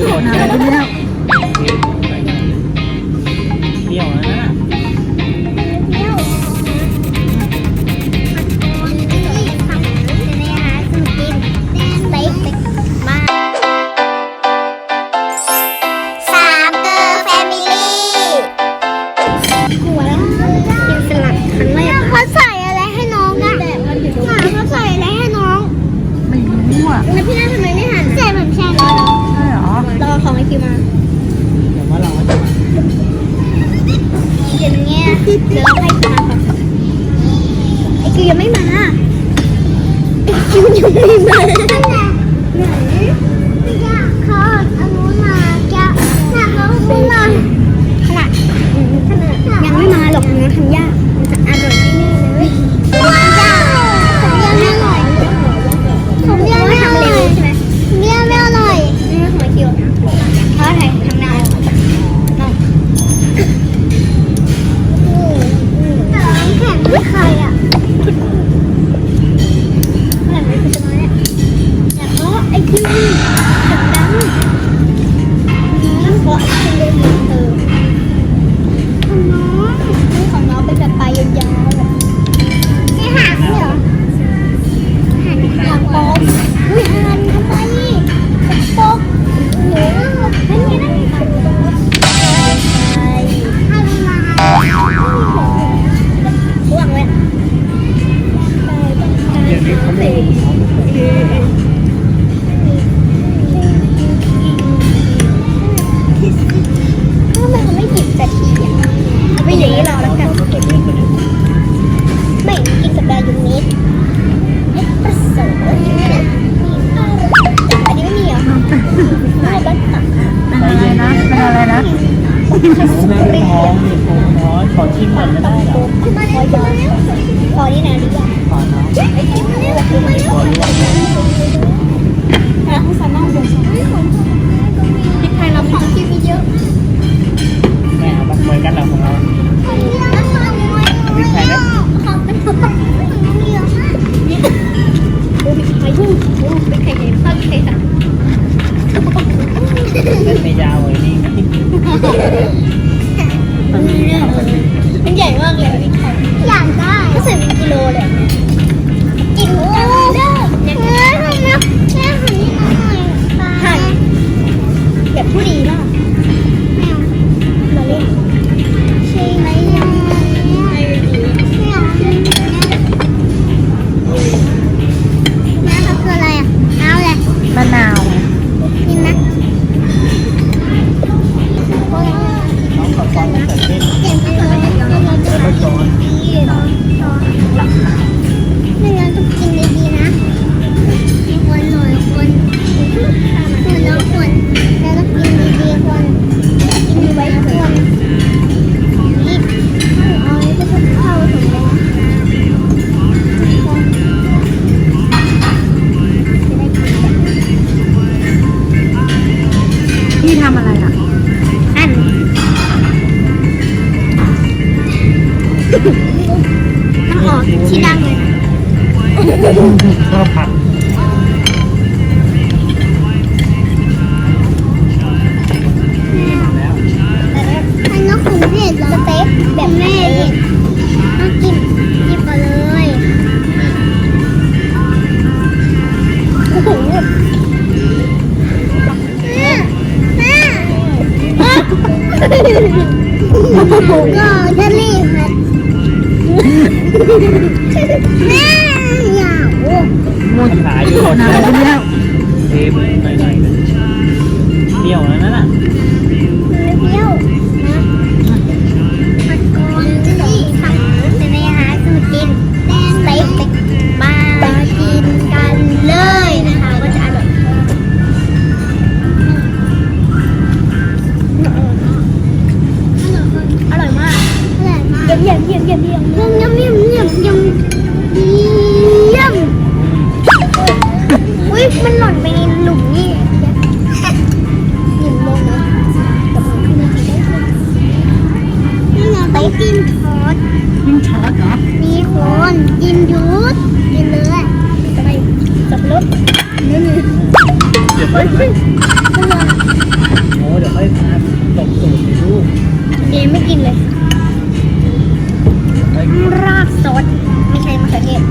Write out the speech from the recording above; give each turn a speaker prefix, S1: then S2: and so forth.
S1: โดนอะไรกันแล้ว เดี๋
S2: วเอ้
S1: ไอคิวยังไม่มาไอคิวยังไม่มา ขอชิมก่อนก็ได้เหรอขอที่ไหน
S2: ดี
S1: ก
S2: ว่าขอเนาะขอ
S1: ที่ไหนดีกว่า มั
S2: น
S1: ใหญ่มากเลยพี่ไข่อยากได้ก็ใส่เป็นกิโลเลยกินหมูเด้อเนื้อทำไมแค่หันนิดหน่อยหั่นแบบผู้ดีมาก
S3: พี่ทำอะไรอะ
S1: อันน้ำงออกที่ดังเลยนะ
S2: ก็
S1: จะรีบครับแม่อยาก
S3: หมด
S2: หายหมด
S3: แล้ว
S2: เทปไปไหน เยี่ยเยี่ยเยี่ยเยี่
S1: ยเยี่ยเยี่ยมอุ้ยมันหล่นไปในหลุมนี่หนึ่งโมงนะนี่ไงไปกินทอกินทอดเหรอมีคนกินยูดกินเลยจะไปจับรถเดี๋ยวไป
S4: โอ้เดี๋ยวไปพาตกสูตรเรูก
S1: เยวไม่กินเลย รากสดไม่ใช่มะเขือเทศ